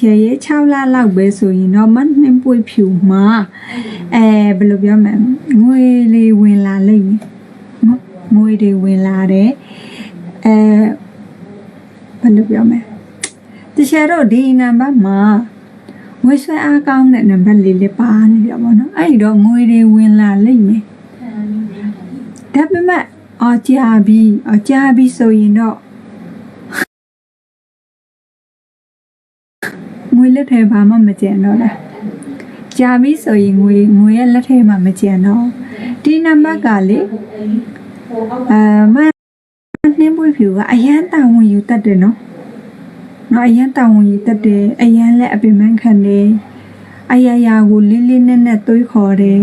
ချယ်ရဲ့6လလောက်ပဲဆိုရင်တော့မနှင်းပွေဖြူမှာအဲဘယ်လိုပြောမလဲငွေလေးဝင်လာလိမ့်မယ်နော်ငွေတွေဝင်လာတယ်အဲဘယ်လိုပြောမလဲတချယ်တော့ဒီနံပါတ်မှာငွေဆွဲအားကောင်းတဲ့နံပါတ်လေးလေးပါနေကြပါတော့အဲ့ဒီတော့ငွေတွေဝင်လာလိမ့်မယ်ဒါပေမဲ့အော်ကြာပြီအော်ကြာပြီဆိုရင်တော့ ငွေလက်ထဲဘာမှမကျန်တော့လားကြာပြီဆိုရင်ငွေငွေရဲ့လက်ထဲမှာမကျန်တော့ဒီနံပါတ်ကလေအဲမနှင်းပွေးဖြူကအရန်တာဝန်ယူတတ်တယ်နော်နော်အရန်တာဝန်ယူတတ်တယ်အရန်လက်အပင်ပန်းခံတယ်အရာရာကိုလေးလေးနက်နက်သွေးခေါ်တယ်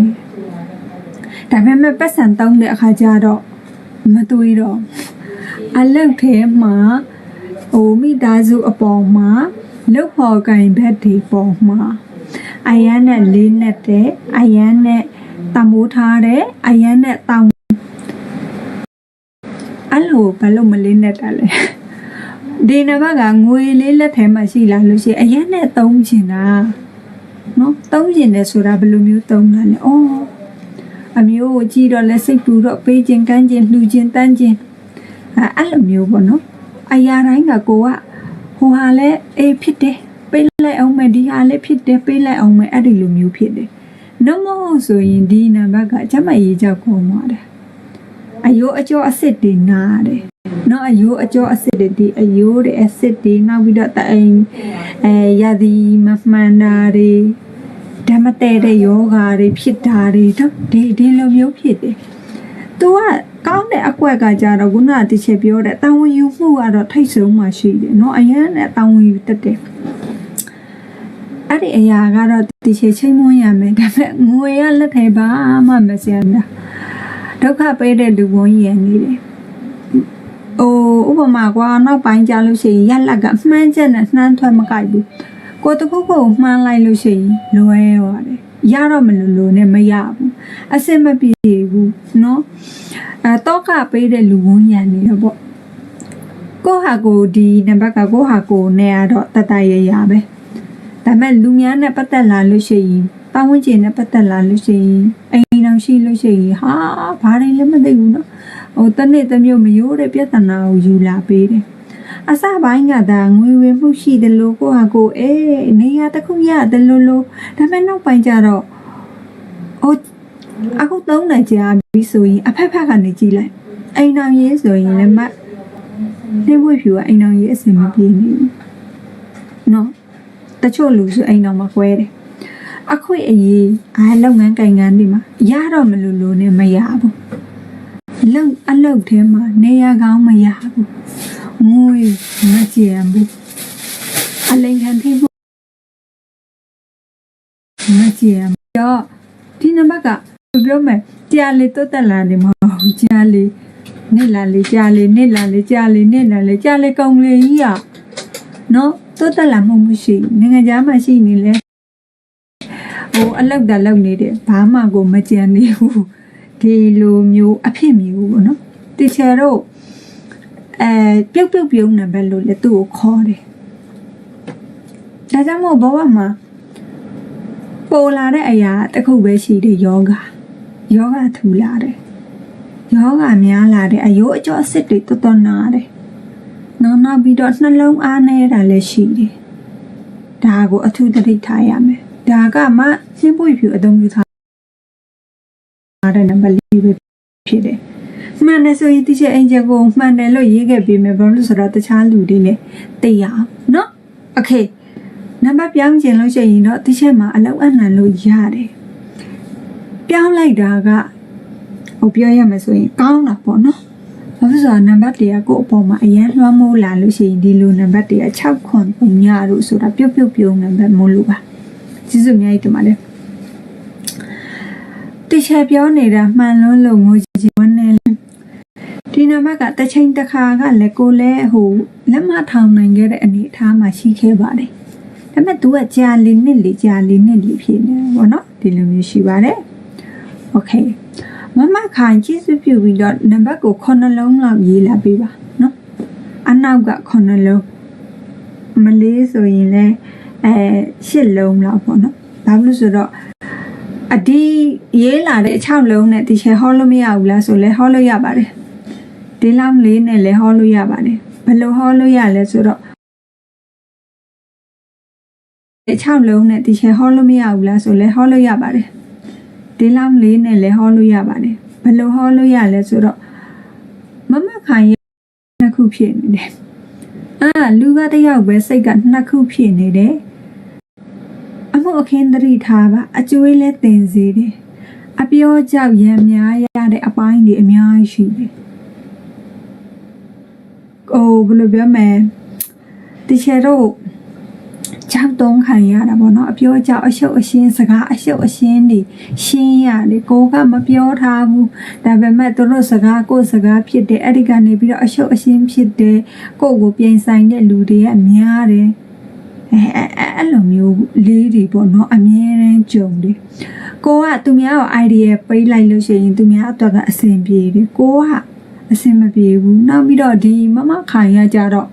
ဒါပေမဲ့ပတ်စံတောင်းတဲ့အခါကျတော့မသွေးတော့အလောက်ထဲမှာအိုမိသားစုအပေါ်မှာ လုတ်ဖော်ကင်ဘက်ဒီပေါ်မှာအယမ်းနဲ့လေးနဲ့တဲ့အယမ်းနဲ့တမိုးထားတဲ့အယမ်းနဲ့တောင်းအဲ့လိုဘယ်လိုမလေးနဲ့တာလဲဒီနံပါတ်ကငွေလေးလက်ထဲမှာရှိလာလို့ရှိရင်အယမ်းနဲ့သုံးချင်တာနော်သုံးချင်တယ်ဆိုတာဘယ်လိုမျိုးသုံးတာလဲအော်အမျိုးကိုကြည့်တော့လက်စိတ်ပူတော့ပေးခြင်းကမ်းခြင်းလှူခြင်းတန်းခြင်းအဲ့အဲ့လိုမျိုးပေါ့နော်အရာတိုင်းကကိုက ဟိုဟာလဲအေးဖြစ်တယ်ပေးလိုက်အောင်မယ်ဒီဟာလဲဖြစ်တယ်ပေးလိုက်အောင်မယ်အဲ့ဒီလိုမျိုးဖြစ်တယ်နမဟုတ်ဆိုရင်ဒီနံပါတ်ကကျမကြီးကြောက်ကုန်သွားတယ်အယိုးအကျော်အစ်စ်တွေနားတယ်နော်အယိုးအကျော်အစ်စ်တွေဒီအယိုးတွေအစ်စ်တွေနောက်ပြီးတော့တအိမ်အဲရသည်မမှန်တာတွေဓမ္မတဲတဲ့ယောဂါတွေဖြစ်တာတွေတော့ဒီဒီလိုမျိုးဖြစ်တယ် तू က ကောင်းတဲ့အကွက်ကကြတော့ခုနကတချေပြောတဲ့တာဝန်ယူမှုကတော့ထိတ်ဆုံးမှရှိတယ်เนาะအရင်နဲ့တာဝန်ယူတတ်တယ်အဲ့ဒီအရာကတော့တချေချိန်မွန်းရမယ်ဒါပေမဲ့ငွေရလက်ထဲဘာမှမစရတာဒုက္ခပေးတဲ့လူဝန်ရနေတယ်။အိုးဥပမာကွာနောက်ပိုင်းကြလို့ရှိရင်ရက်လက်ကမှန်းချက်နဲ့နှမ်းထွက်မကြိုက်ဘူး။ကိုယ်တစ်ခုခုကိုမှန်းလိုက်လို့ရှိရင်လွဲသွားတယ်။ ရတော့မလို့လို့နဲ့မရဘူး။အစစ်မပြေဘူးเนาะ။အဲတော့ကပေးတဲ့လူဝန်ရနေတော့ပေါ့။ကိုဟာကိုဒီနံပါတ်ကကိုဟာကိုနဲ့ကတော့တတရရပဲ။ဒါပေမဲ့လူများနဲ့ပတ်သက်လာလို့ရှိရင်ပတ်ဝန်းကျင်နဲ့ပတ်သက်လာလို့ရှိရင်အိမ်တော်ရှိလို့ရှိရင်ဟာဘာတွေလည်းမသိဘူးเนาะဟိုတနေ့တစ်မျိုးမရိုးတဲ့ပြဿနာကိုယူလာပေးတယ် အစပိုင်းကသာငွေဝင်မှုရှိတယ်လို့ကိုဟာကိုအဲနေရာတစ်ခုရတယ်လို့လို့ဒါပေမဲ့နောက်ပိုင်းကျတော့အိုးအခုသုံးနိုင်ကြပြီဆိုရင်အဖက်ဖက်ကနေကြည့်လိုက်အိမ်အောင်ရေးဆိုရင်လည်းမနှင်းမွေဖြူကအိမ်အောင်ရေးအစင်မပြေနေဘူးနော်တချို့လူဆိုအိမ်အောင်မကွဲတယ်အခွင့်အရေးအားလုပ်ငန်းကိုင်ငန်းတွေမှာရတော့မလို့လို့နဲ့မရဘူးလုံအလုပ်ထဲမှာနေရာကောင်းမရဘူး ငွေမကြံဘူးအလိန်ခံထိမှုမကြံတော့ဒီနံပါတ်ကပြောမယ်ကြာလေတွတ်တက်လာတယ်မဟုတ်ဘူးကြာလေနေလာလေကြာလေနေလာလေကြာလေနေလာလေကြာလေကောင်းလေကြီးอ่ะနော်တွတ်တက်လာမှုမရှိဘူးနိုင်ငံခြားမှာရှိနေလဲဟိုအလောက်တာလောက်နေတယ်ဘာမှကိုမကြံနေဘူးဒီလိုမျိုးအဖြစ်မျိုးပေါ့နော်တချာတော့ အဲပြုတ်ပြုတ်ပြုံးနေပဲလို့လေသူ့ကိုခေါ်တယ်ဒါကြောင့်မို့ဘဝမှာပေါ်လာတဲ့အရာတစ်ခုပဲရှိတယ်ယောဂယောဂထူလာတယ်ယောဂများလာတယ်အယိုးအကျော်အစ်စ်တွေတော်တော်နာတယ်နောက်နောက်ပြီးတော့နှလုံးအားနေတာလည်းရှိတယ်ဒါကိုအထူးသတိထားရမယ်ဒါကမှရှင်းပွေဖြူအသုံးပြုထားတဲ့နံပါတ်လေးပဲဖြစ်တယ်။ မှန်တယ်ဆိုရင်တိကျအင်ဂျင်ကိုမှန်တယ်လို့ရေးခဲ့ပြီးမယ်ဘာလို့လဲဆိုတော့တခြားလူတွေလည်းသိရအောင်နော်။ Okay နံပါတ်ပြောင်းခြင်းလို့ရှိရင်တော့တိကျမှာအလောက်အနှံလို့ရတယ်။ပြောင်းလိုက်တာကဟိုပြောရမယ်ဆိုရင်ကောင်းတာပေါ့နော်။ဘာဖြစ်လို့နံပါတ်တွေကကိုယ့်အပေါ်မှာအရန်လွှမ်းမိုးလာလို့ရှိရင်ဒီလိုနံပါတ်တွေက6ခွန်ပုံညတို့ဆိုတာပြုတ်ပြုတ်ပြုံးနံပါတ်မို့လို့ပါ။ကျေးဇူးအများကြီးတင်ပါတယ်တိချာပြောနေတာမှန်လုံးလို့ငိုကြည့်ဝန်းနေလဲဒီ နာမကတချိန်တစ်ခါကလည်းကိုလဲဟိုလက်မထောင်နိုင်ခဲ့တဲ့အနေအထားမှာရှိခဲ့ပါတယ်။ဒါပေမဲ့သူကကြာလေးနှစ်လေးကြာလေးနှစ်လေးဖြစ်နေပေါ့နော်ဒီလိုမျိုးရှိပါတယ်။ Okay မမခိုင်ကျေးဇူးပြုပြီးတော့နံပါတ်ကို9လုံးလောက်ရေးလာပေးပါနော်။အနောက်က9လုံးမလေးဆိုရင်လည်းအဲ10လုံးလောက်ပေါ့နော်။ဘာလို့ဆိုတော့အဒီရေးလာတဲ့6လုံးနဲ့တီချေဟောလို့မရဘူးလားဆိုလဲဟောလို့ရပါတယ်။ ဒီလောက်လေးနဲ့လည်းဟောလို့ရပါတယ်ဘယ်လိုဟောလို့ရလဲဆိုတော့6လုံးနဲ့ဒီချေဟောလို့မရဘူးလားဆိုလဲဟောလို့ရပါတယ်ဒီလောက်လေးနဲ့လည်းဟောလို့ရပါတယ်ဘယ်လိုဟောလို့ရလဲဆိုတော့မမခိုင်ရဲ့နှစ်ခုဖြစ်နေတယ်အာလူကတယောက်ပဲစိတ်ကနှစ်ခုဖြစ်နေတယ်အမှုအခင်းသတိထားပါအကျွေးလဲတင်စေတယ်အပြောကြောက်ရံများရတဲ့အပိုင်းတွေအများကြီးရှိတယ် အိုးဘယ်လိုပြောမလဲတချေတော့ကြောက်တုံးခံရတာပေါ့နော်အပြောကြောက်အရှုပ်အရှင်းစကားအရှုပ်အရှင်းတွေရှင်းရတယ်ကိုကမပြောထားဘူးဒါပေမဲ့သူတို့စကားကိုယ်စကားဖြစ်တယ်အဲ့ဒီကနေပြီးတော့အရှုပ်အရှင်းဖြစ်တယ်ကိုယ့်ကိုပြင်ဆိုင်တဲ့လူတွေကများတယ်အဲအဲ့အဲ့အဲ့လိုမျိုးလေးတွေပေါ့နော်အမြဲတမ်းကြုံတယ်ကိုကသူများကို idea ပေးလိုက်လို့ရှိရင်သူများအတွက်ကအဆင်ပြေတယ်ကိုက အဆင်မပြေဘူးနောက်ပြီးတော့ဒီမမခိုင်ရကြတော့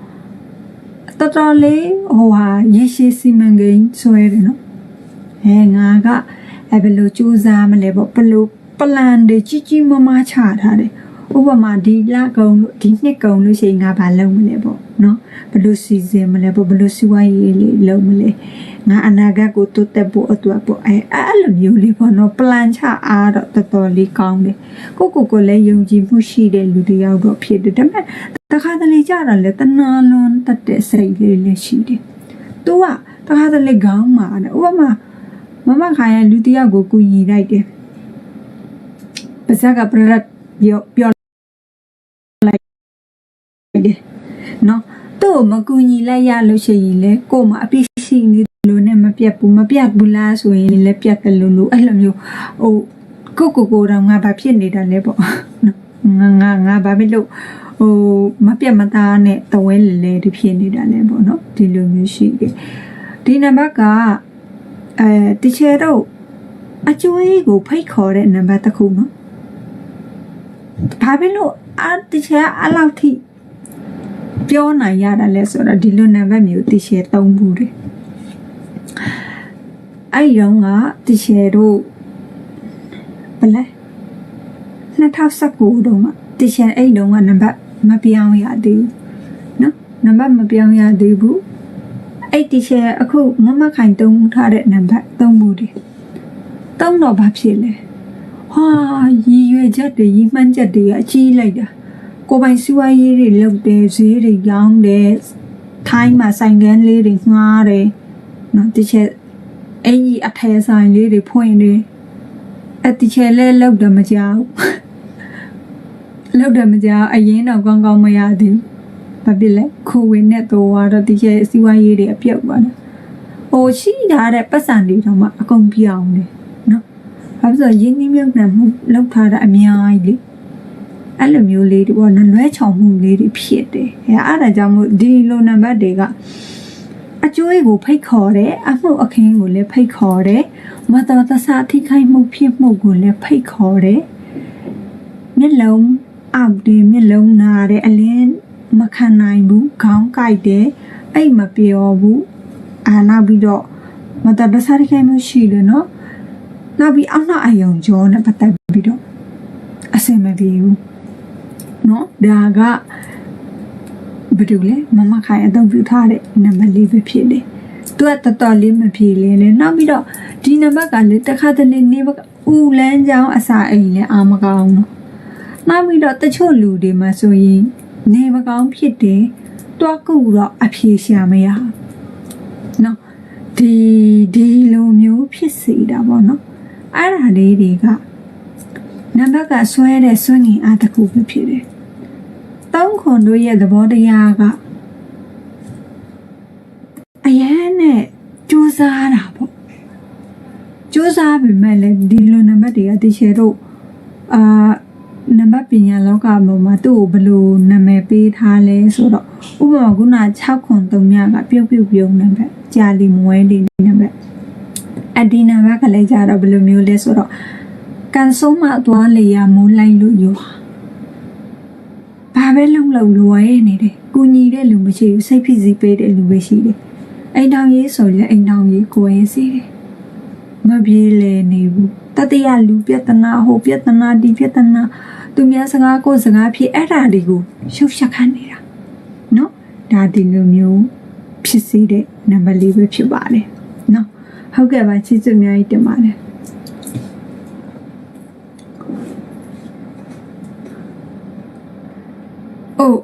တော်တော်လေးဟိုဟာရေရှည်စီမံကိန်းဆွဲတယ်နော်အဲငါကအဲဘယ်လိုစူးစမ်းမလဲပေါ့ဘယ်လိုပလန်တွေကြီးကြီးမားမားချထားတယ် ဥပမာဒီလကုံလို့ဒီနှစ်ကုံလို့ရှိရင်ငါဘာလုပ်မလဲပေါ့နော်ဘယ်လိုစီစဉ်မလဲပေါ့ဘယ်လိုစီဝါရေးလေးလုပ်မလဲငါအနာဂတ်ကိုတိုးတက်ဖို့အတွက်ပေါ့အဲအဲ့လိုမျိုးလေးပေါ့နော်ပလန်ချအားတော့တော်တော်လေးကောင်းတယ်ကိုကိုကိုလည်းယုံကြည်မှုရှိတဲ့လူတစ်ယောက်တော့ဖြစ်တယ်ဒါပေမဲ့တခါတလေကြတော့လေတနာလွန်တတ်တဲ့စိတ်လေးလည်းရှိတယ်သူကတခါတလေခေါင်းမာတယ်ဥပမာမမခိုင်ရလူတစ်ယောက်ကိုကူညီလိုက်တယ်ပါဇက်ကပရတ်ပြောပြောလိုက် တယ်နော်သူ့ကိုမကူညီလိုက်ရလို့ရှိရင်လေကို့မှာအပြစ်ရှိနေလို့နဲ့မပြတ်ဘူးမပြတ်ဘူးလားဆိုရင်လည်းပြတ်တယ်လို့လို့အဲ့လိုမျိုးဟိုကိုကိုကိုတော့ငါဘာဖြစ်နေတာလဲပေါ့နော်ငါငါငါဘာဖြစ်လို့ဟိုမပြတ်မသားနဲ့တဝဲလေလေဒီဖြစ်နေတာလဲပေါ့နော်ဒီလိုမျိုးရှိတယ်ဒီနံပါတ်ကအဲတချေတော့အကျွေးကိုဖိတ်ခေါ်တဲ့နံပါတ်တစ်ခုနော်ဘာဖြစ်လို့အတချေအလောက်ထိ ပြောနိုင်ရတာလဲဆိုတော့ဒီလိုနံပါတ်မျိုးတချေသုံးဘူးတယ်အဲ့ဒီတော့ကတချေတို့ဘယ်လဲ2019တုန်းကတချေအဲ့ဒီတုန်းကနံပါတ်မပြောင်းရသေးဘူးနော်နံပါတ်မပြောင်းရသေးဘူးအဲ့တချေအခုမမခိုင်သုံးထားတဲ့နံပါတ်သုံးဘူးတယ်သုံးတော့ဘာဖြစ်လဲဟာရည်ရွယ်ချက်တွေရည်မှန်းချက်တွေအကြီးလိုက်တာ ကိုပိုင်စီးပွားရေးတွေလုပ်တယ်ဈေးတွေရောင်းတယ်ထိုင်းမှာဆိုင်ကန်းလေးတွေငှားတယ်နော်တချေအင်ကြီးအထည်ဆိုင်လေးတွေဖွင့်တယ်အဲ့တချေလဲလောက်တယ်မကြောက်လောက်တယ်မကြောက်အရင်တော့ကောင်းကောင်းမရသေးဘူးဘာဖြစ်လဲကိုဝေနဲ့တော့တော့တချေစီးပွားရေးတွေအပြုတ်သွားတယ်ဟိုရှိထားတဲ့ပတ်စံတွေတော့မှအကုန်ပြောင်းတယ်နော်ဘာဖြစ်လို့ရင်းနှီးမြှုပ်နှံမှုလောက်ထားတာအများကြီးလေ အဲ့လိုမျိုးလေးတွေပေါ့နော်လွဲချောင်မှုလေးတွေဖြစ်တယ်အဲအဲ့ဒါကြောင့်မို့ဒီလိုနံပါတ်တွေကအကျွေးကိုဖိတ်ခေါ်တယ်အမှုအခင်းကိုလည်းဖိတ်ခေါ်တယ်မတော်တဆထိခိုက်မှုဖြစ်မှုကိုလည်းဖိတ်ခေါ်တယ်မျက်လုံးအောက်တွေမျက်လုံးနာတယ်အလင်းမခံနိုင်ဘူးခေါင်းကိုက်တယ်အိတ်မပြောဘူးအာနောက်ပြီးတော့မတော်တဆထိခိုက်မှုရှိတယ်နော်နောက်ပြီးအောက်နောက်အယုံကြောနဲ့ပတ်သက်ပြီးတော့အဆင်မပြေဘူး နော်ဒါကဘာလို့လဲမမခိုင်အသုံးပြုထားတဲ့နံပါတ်လေးပဲဖြစ်တယ်သူကတော်တော်လေးမပြေလဲလေနောက်ပြီးတော့ဒီနံပါတ်ကလေတစ်ခါတလေနေဦးလန်းချောင်းအစာအိမ်လဲအာမကောင်းတော့နောက်ပြီးတော့တချို့လူတွေမှာဆိုရင်နေမကောင်းဖြစ်တယ်တွားကုတော့အဖြေရှာမရနော်ဒီဒီလိုမျိုးဖြစ်စီတာပေါ့နော်အဲ့ဒါလေးတွေကနံပါတ်ကဆွဲတဲ့ဆွဲငင်အားတစ်ခုပဲဖြစ်တယ် တောင်းခွန်တို့ရဲ့သဘောတရားကအရန်နဲ့ကြိုးစားတာပေါ့ကြိုးစားပေမဲ့လည်းဒီလိုနံပါတ်တွေကတချို့တို့အာနံပါတ်ပညာလောကပေါ်မှာသူ့ကိုဘယ်လိုနာမည်ပေးထားလဲဆိုတော့ဥပမာခုန6ခွန်3ညကပြုတ်ပြုတ်ပြုံးနံပါတ်ကြာလီမွဲလီနံပါတ်အဒီနံပါတ်ကလည်းကြတော့ဘယ်လိုမျိုးလဲဆိုတော့ကန်ဆိုးမသွားလေရမိုးလိုက်လို့ရော ဘာပဲလုံလုံလွယ်နေတယ်။ကူညီတဲ့လူမရှိဘူးစိတ်ဖိစီးပေးတဲ့လူပဲရှိတယ်။အိမ်ထောင်ရေးဆိုရင်အိမ်ထောင်ရေးကိုယ်ရေးစီတယ်မပြေလေနေဘူးတတိယလူပြဿနာဟိုပြဿနာဒီပြဿနာသူများစကားကိုစကားဖြစ်အဲ့ဒါတွေကိုရှုပ်ရှက်ခတ်နေတာနော်ဒါဒီလိုမျိုးဖြစ်စေတဲ့နံပါတ်လေးပဲဖြစ်ပါတယ်နော်ဟုတ်ကဲ့ပါချစ်စွအများကြီးတင်ပါတယ်အိုး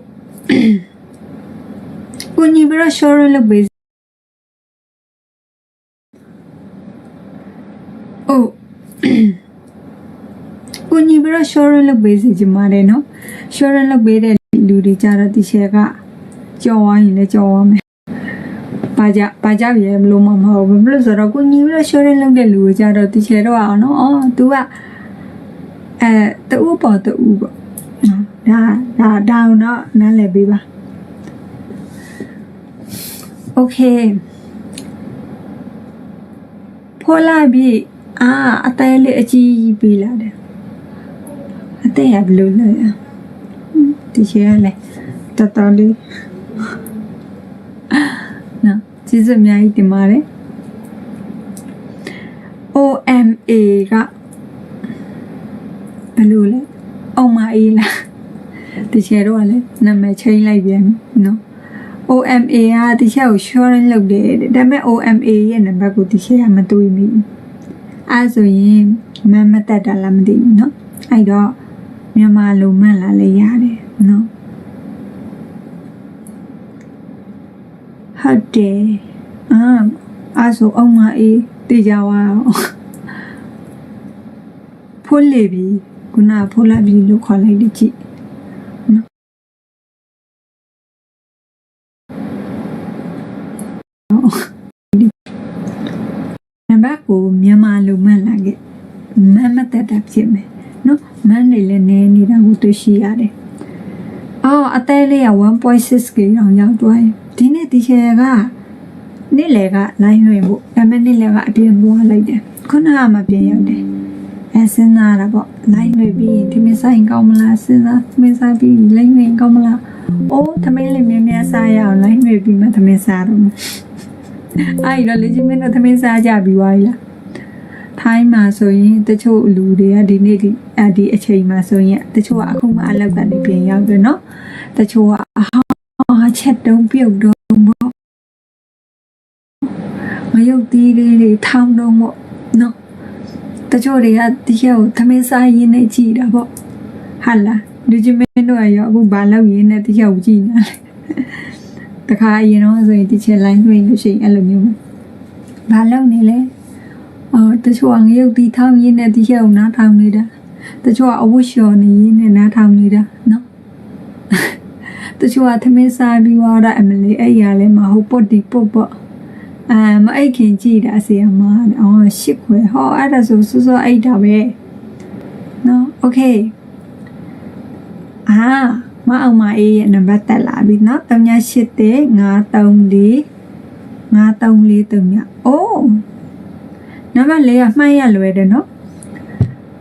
ကိုညီဘရရှောရလုပ်ပေးအိုးကိုညီဘရရှောရလုပ်ပေးစီချင်ပါတယ်နော်ရှောရလုပ်ပေးတဲ့လူတွေကြတော့ဒီချက်ကကြော်ဝိုင်းရင်လည်းကြော်ဝမ်းမယ်ပါကြပါကြရမလို့မမဟုတ်ဘူးဘယ်လို့ဆိုတော့ကိုညီဘရရှောရလုပ်တဲ့လူကိုကြတော့ဒီချက်တော့အောင်နော်အော် तू ကအဲတူပေါ်တူပေါ့နော်ဒါဒါဒါအောင်တော့နားလည်ပေးပါ okay ဖော်လိုက်ပြီးအာအသေးလေးအကြီးကြီးပေးလာတယ်အသေးကဘယ်လိုလဲဒီချေရလဲတော်တော်လေးနော်ကျေးဇူးအများကြီးတင်ပါတယ် OMA ကဘယ်လိုလဲအောင်မအေးလားတချေတော့ကလည်းနာမည်ချိန်လိုက်ပြန်နော် OMA ကတခြားကို sharing လုပ်တယ်တဲ့ဒါပေမဲ့ OMA ရဲ့နံပါတ်ကိုတခြားကမတွေးမိဘူးအဲဆိုရင်မမတက်တာလားမသိဘူးเนาะအဲ့တော့မြန်မာလိုမှန်လာလေရတယ်เนาะဟုတ်တယ်အာအဲဆိုအောင်မအေးတေးကြပါအောင်ဖိုးလေပြီခုနကဖိုးလာပြီလို့ခေါ်လိုက်တယ်ကြည့် နံပါတ်ကိုမြန်မာလိုမှန်လာခဲ့မမ်းမတက်တာဖြစ်မယ်နော်မန်းနေလည်းနေနေတာကိုတွေ့ရှိရတယ်အော်အသေးလေးက 1.6k အောင်ရောက်သွားရင်ဒီနေ့ဒီချေကနေ့လေကလိုင်းလွှင့်ဖို့ဒါပေမဲ့နေ့လေကအပြင်သွားလိုက်တယ်ခုနကမပြင်ရောက်တယ်အဲစဉ်းစားတာပေါ့လိုင်းလွှင့်ပြီးဒီမဆိုင်ကောင်းမလားစဉ်းစားသမင်းစားပြီးလိုင်းလွှင့်ကောင်းမလားအိုးသမင်းလေးမြင်းမြစားရအောင်လိုင်းလွှင့်ပြီးမှသမင်းစားတော့ မယ်အဲ့တော့လေချင်းမင်းတို့သမင်းစားကြပြီးသွားပြီလားထိုင်းမှာဆိုရင်တချို့လူတွေကဒီနေ့ဒီအဒီအချိန်မှာဆိုရင်တချို့ကအခုမှအလောက်ကနေပြင်ရောက်တယ်နော်တချို့ကအဟာချက်တုံးပြုတ်တုံးပေါ့မယုတ်တီးလေးတွေထောင်းတုံးပေါ့နော်တချို့တွေကဒီရက်ကိုသမင်းစားရင်းနဲ့ကြည်တာပေါ့ဟာလားလူချင်းမင်းတို့ကရောအခုဘာလုပ်ရင်းနဲ့ဒီရက်ကိုကြည်နေလဲ တခါအရင်တော့ဆိုရင်ဒီချက်လိုင်းလွှင့်လို့ရှိရင်အဲ့လိုမျိုးဘာလုပ်နေလဲအော်တချို့ကငရုတ်တီထောင်းရင်းနဲ့ဒီချက်ကိုနားထောင်နေတာတချို့ကအဝတ်လျှော်နေရင်းနဲ့နားထောင်နေတာနော်တချို့ကသမင်းစားပြီးသွားတာအမလေးအဲ့ရလဲမဟုတ်ပုတ်တီပုတ်ပေါ့အာမအိတ်ခင်ကြည့်တာဆီယမအော်ရှစ်ခွဲဟောအဲ့ဒါဆိုစောစောအိတ်တာပဲနော်โอเคအာ မအောင်မအေးရဲ့နံပါတ်တက်လာပြီနော်383 934 934 3အိုးနံပါတ်၄ကမှန်းရလွယ်တယ်နော်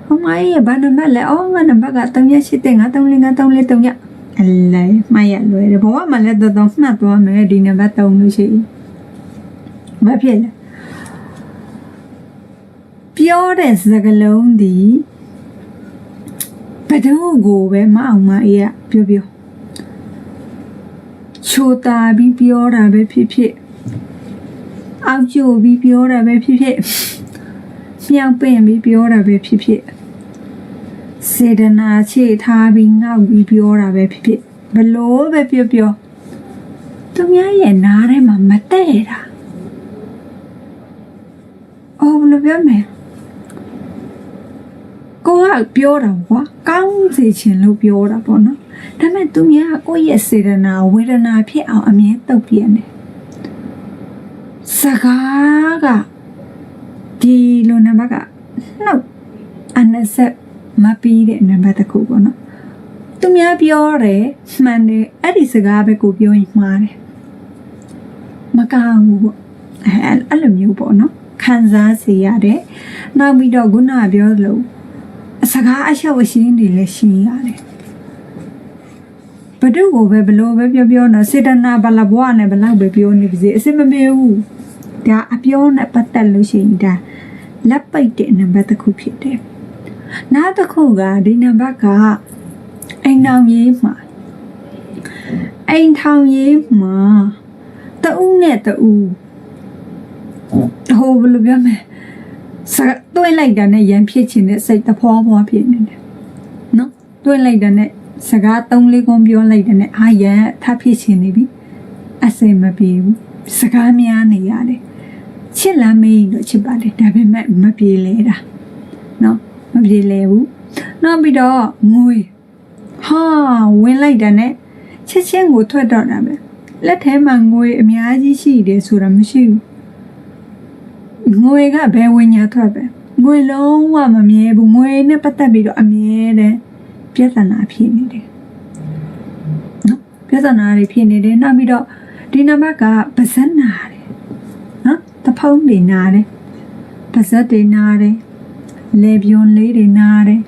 ဟောမအေးရဲ့ဘာနံပါတ်လဲအော်ငါနံပါတ်က383 934 934 3ညအလဲမှန်းရလွယ်တယ်ဘဝမှာလည်းတော်တော်မှတ်သွားမယ်ဒီနံပါတ်3လို့ရှိရင်မဖြစ်လဲပြောတဲ့စကားလုံးဒီ ဘယ်တော့ကိုပဲမအောင်မအေးကပြောပြောချိုတာပြီးပြောတာပဲဖြစ်ဖြစ်အောက်ကျိုပြီးပြောတာပဲဖြစ်ဖြစ်မြောက်ပင်ပြီးပြောတာပဲဖြစ်ဖြစ်စေတနာချေထားပြီးငေါက်ပြီးပြောတာပဲဖြစ်ဖြစ်ဘလို့ပဲပြောပြောသူများရဲ့နားထဲမှာမတဲ့တာအော်ဘယ်လိုပြောမလဲ ကိုကပြောတာကွာကောင်းစေချင်လို့ပြောတာပေါ့နော်ဒါပေမဲ့သူများကကိုယ့်ရဲ့စေတနာဝေဒနာဖြစ်အောင်အမြဲတုတ်ပြနေစကားကဒီလိုနံပါတ်ကနှုတ်အနဆက်မပြီးတဲ့နံပါတ်တစ်ခုပေါ့နော်သူများပြောတယ်မှန်တယ်အဲ့ဒီစကားပဲကိုပြောရင်မှားတယ်မကောင်းဘူးပေါ့အဲအဲ့လိုမျိုးပေါ့နော်ခံစားစေရတယ်နောက်ပြီးတော့ခုနကပြောသလိုအ စကားအလျှောက်အရှင်းတွေလည်းရှင်းရတယ်ဘဒုကိုပဲဘလို့ပဲပြောပြောနော်စေတနာဘလဘွားနဲ့ဘလောက်ပဲပြောနေပါစေအစ်မပြေဘူးဒါအပြောနဲ့ပတ်သက်လို့ရှိရင်ဒါလက်ပိတ်တဲ့နံပါတ်တစ်ခုဖြစ်တယ်နောက်တစ်ခုကဒီနံပါတ်ကအိမ်တော်ကြီးမှာအိမ်ထောင်ကြီးမှာတအုပ်နဲ့တအုပ်ဟိုဘယ်လိုပြောမလဲ စတွဲလိုက်တာနဲ့ရန်ဖြစ်ချင်တဲ့စိတ်တဖွာဖွာဖြစ်နေတယ်နော်တွဲလိုက်တာနဲ့စကားသုံးလေးခွန်းပြောလိုက်တဲ့နဲ့အာရန်ထဖြစ်ချင်နေပြီအစိမ်မပြေဘူးစကားများနေရတယ်ချစ်လားမေးရင်တော့ချစ်ပါတယ်ဒါပေမဲ့မပြေလဲတာနော်မပြေလဲဘူးနောက်ပြီးတော့ငွေဟာဝင်လိုက်တာနဲ့ချက်ချင်းကိုထွက်တော့တာပဲလက်ထဲမှာငွေအများကြီးရှိတယ်ဆိုတာမရှိဘူး ငွေကဘယ်ဝင်ညာထွက်ပဲငွေလုံးဝမမြဲဘူးငွေနဲ့ပတ်သက်ပြီးတော့အမြဲတမ်းပြဿနာဖြစ်နေတယ်နော်ပြဿနာတွေဖြစ်နေတယ်နောက်ပြီးတော့ဒီနံပါတ်ကပါဇက်နာတယ်နော်တဖုံးတွေနာတယ်ပါဇက်တွေနာတယ်လေပြွန်လေးတွေနာတယ်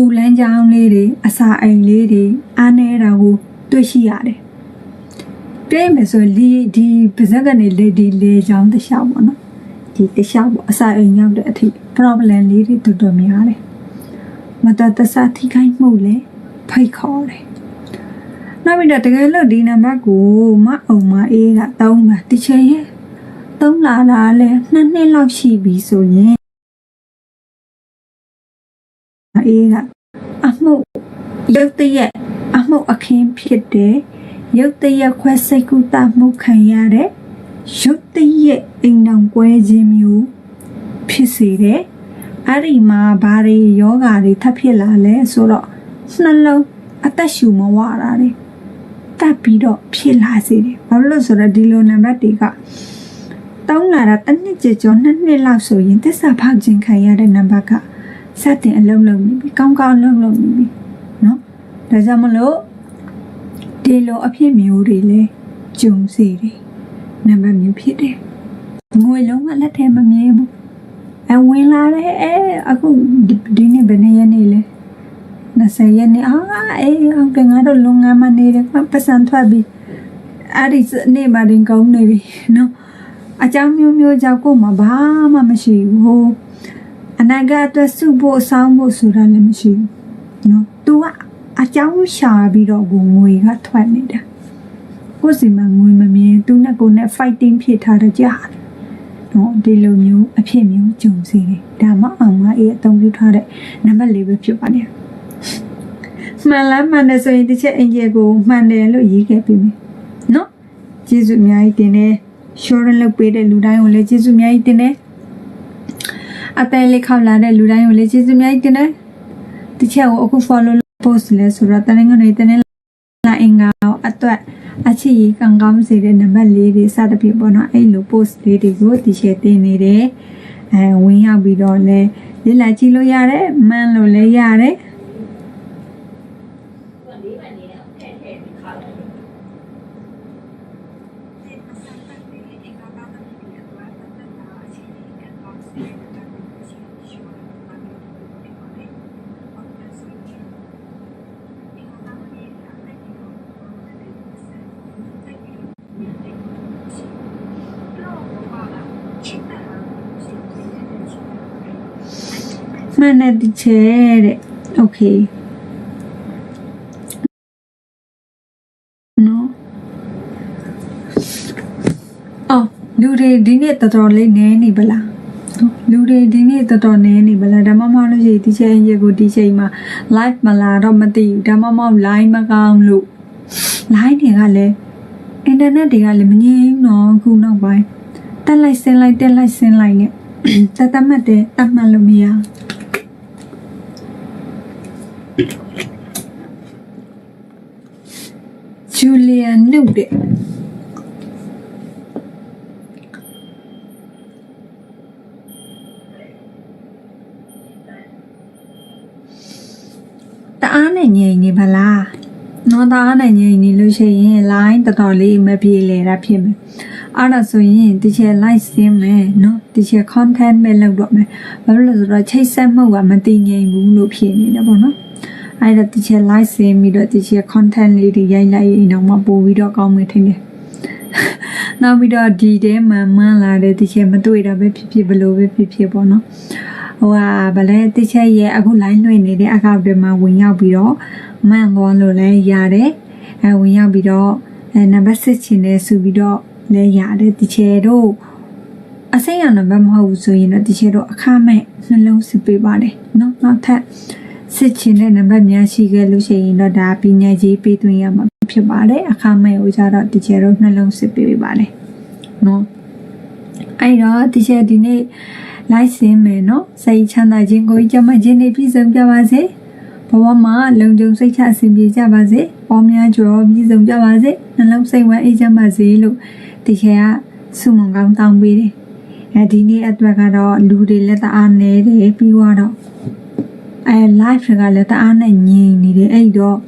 ဦးလန်းချောင်းလေးတွေအစာအိမ်လေးတွေအားနေတာကိုတွေ့ရှိရတယ် တွေ့မယ်ဆိုလီဒီပါဇက်ကနေလေဒီလေချောင်းတစ်လျှောက်ပေါ့နော်ဒီတစ်လျှောက်ပေါ့အစာအိမ်ရောက်တဲ့အထိ problem လေးတွေတော်တော်များတယ်မတတဆထိခိုက်မှုလည်းဖိတ်ခေါ်တယ်။နောက်ပြီးတော့တကယ်လို့ဒီနံပါတ်ကိုမအောင်မအေးကတောင်းတာတချင်ရဲ့သုံးလာတာလဲနှစ်နှစ်လောက်ရှိပြီဆိုရင်အေးကအမှုရုပ်တရက်အမှုအခင်းဖြစ်တဲ့ ရုပ်တရက်ခွဲစိတ်ကူတာမှုခံရတဲ့ရုပ်တရက်အိမ်တော်ကွဲခြင်းမျိုးဖြစ်စေတဲ့ အဲ့ဒီမှာဘာတွေယောဂါတွေထပ်ဖြစ်လာလဲဆိုတော့နှလုံးအသက်ရှူမဝတာတွေတက်ပြီးတော့ဖြစ်လာစေတယ်ဘာလို့လဲဆိုတော့ဒီလိုနံပါတ်တွေကတောင်းလာတာတစ်နှစ်ကျော်ကျော်နှစ်နှစ်လောက်ဆိုရင်သစ္စာဖောက်ခြင်းခံရတဲ့နံပါတ်ကစတင်အလုံးလုံးနေပြီကောင်းကောင်းလုံးလုံးနေပြီเนาะဒါကြောင့်မလို့ ဒီလိုအဖြစ်မျိုးတွေလဲဂျုံစီတယ်နံပါတ်မျိုးဖြစ်တယ်ငွေလုံးကလက်ထဲမမြဲဘူးအဝင်လာတယ်အဲအခုဒီဒီနေ့ဘယ်နေ့ရက်နေ့လဲ20ရက်နေ့အာအေးဟုတ်ကဲ့ငါတို့လုံငန်းမနေတယ်ပတ်စံထွက်ပြီအဲ့ဒီနေ့မှတင်ကောင်းနေပြီနော်အကြောင်းမျိုးမျိုးကြောင့်ကို့မှာဘာမှမရှိဘူးဟိုအနာဂတ်အတွက်စုဖို့ဆောင်းဖို့ဆိုတာလည်းမရှိဘူးနော် तू က အကြောင်းရှာပြီးတော့ကိုငွေကထွက်နေတာကိုယ်စီမှာငွေမမြင်သူနဲ့ကိုယ်နဲ့ fighting ဖြစ်ထားတဲ့ကြားတယ်နော်ဒီလိုမျိုးအဖြစ်မျိုးကြုံစီတယ်ဒါမှအောင်မအေးအသုံးပြုထားတဲ့နံပါတ်လေးပဲဖြစ်ပါတယ်မှန်လားမှန်တယ်ဆိုရင်တစ်ချက်အင်ဂျယ်ကိုမှန်တယ်လို့ရေးခဲ့ပြီးမယ်နော်ကျေးဇူးအများကြီးတင်တယ် short လုပ်ပေးတဲ့လူတိုင်းကိုလည်းကျေးဇူးအများကြီးတင်တယ်အသေးလေးခောက်လာတဲ့လူတိုင်းကိုလည်းကျေးဇူးအများကြီးတင်တယ်တစ်ချက်ကိုအခု follow post လဲဆိုတော့တနင်္ဂနွေတနင်္လာအင်္ဂါအတွက်အချစ်ကြီးကံကောင်းစေတဲ့နံပါတ်လေးတွေစသဖြင့်ပေါ့နော်အဲ့လို post လေးတွေကိုဒီရှယ်တင်နေတယ်အဲဝင်ရောက်ပြီးတော့လဲလေ့လာကြည့်လို့ရတယ်မှန်းလို့လည်းရတယ် မှန်တဲ့တစ်ချက်တဲ့ okay နော်အော်လူတွေဒီနေ့တော်တော်လေးနည်းနေပလားနော်လူတွေဒီနေ့တော်တော်နည်းနေပလားဒါမှမဟုတ်လို့ရှိရင်ဒီချိန်ရက်ကိုဒီချိန်မှာ live မလာတော့မသိဘူးဒါမှမဟုတ် line မကောင်းလို့ line တွေကလည်း internet တွေကလည်းမငြင်းဘူးနော်အခုနောက်ပိုင်းတက်လိုက်ဆင်းလိုက်တက်လိုက်ဆင်းလိုက်နဲ့တတ်တတ်မှတ်တယ်တတ်မှတ်လို့မရဘူး ဂျူလီယန်နှုတ်တဲ့တအားနဲ့ငြိမ်နေပါလားနော်တအားနဲ့ငြိမ်နေလို့ရှိရင် line တော်တော်လေးမပြေလေတာဖြစ်မယ် အဲ့ဒါဆိုရင်ဒီချက် live ဆင်းမယ်နော်ဒီချက် content ပဲလုပ်တော့မယ်ဘာလို့လဲဆိုတော့ချိတ်ဆက်မှုကမတည်ငြိမ်ဘူးလို့ဖြစ်နေတယ်ပေါ့နော်အဲ့ဒါတချေ live ဆင်းပြီးတော့တချေ content လေးတွေရိုက်လိုက်ရင်တော့မပို့ပြီးတော့ကောင်းမယ်ထင်တယ်နောက်ပြီးတော့ဒီတဲမှန်မှန်လာတဲ့တချေမတွေ့တာပဲဖြစ်ဖြစ်ဘလို့ပဲဖြစ်ဖြစ်ပေါ့နော်ဟိုဟာဗလဲတချေရဲ့အခု line လွှင့်နေတဲ့အကောင့်တွေမှာဝင်ရောက်ပြီးတော့မှန်သွားလို့လည်းရတယ်အဲဝင်ရောက်ပြီးတော့အဲနံပါတ်6ချင်တယ်ဆိုပြီးတော့ လည်းရတယ်တီချေတို့အစိမ်းရနံပါတ်မဟုတ်ဘူးဆိုရင်တော့တီချေတို့အခမဲ့နှလုံးစစ်ပေးပါတယ်နော်နောက်ထပ်စစ်ချင်တဲ့နံပါတ်များရှိခဲ့လို့ရှိရင်တော့ဒါပညာရေးပေးသွင်းရမှာဖြစ်ပါတယ်အခမဲ့ကိုကြတော့တီချေတို့နှလုံးစစ်ပေးပါတယ်နော်အဲ့တော့တီချေဒီနေ့လိုက်စင်မယ်နော်စိတ်ချမ်းသာခြင်းကိုကြမခြင်းနဲ့ပြည့်စုံကြပါစေဘဝမှာလုံခြုံစိတ်ချအဆင်ပြေကြပါစေပေါများကြောပြည့်စုံကြပါစေနှလုံးစိတ်ဝမ်းအေးချမ်းပါစေလို့ တချေကဆုမွန်ကောင်းတောင်းပေးတယ်အဲဒီနေ့အတွက်ကတော့လူတွေလက်တအားနေတယ်ပြီးတော့အဲ live ကလည်းတအားနဲ့ညင်နေတယ်အဲ့တော့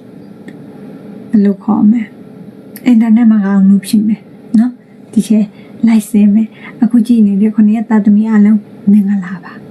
ဘယ်လိုခေါ်မလဲအင်တာနက်မှာကောင်းလို့ဖြစ်မယ်နော်ဒီချေ live စင်းမယ်အခုကြည့်နေတဲ့ခုနှစ်ရက်သားသမီးအလုံးမင်္ဂလာပါ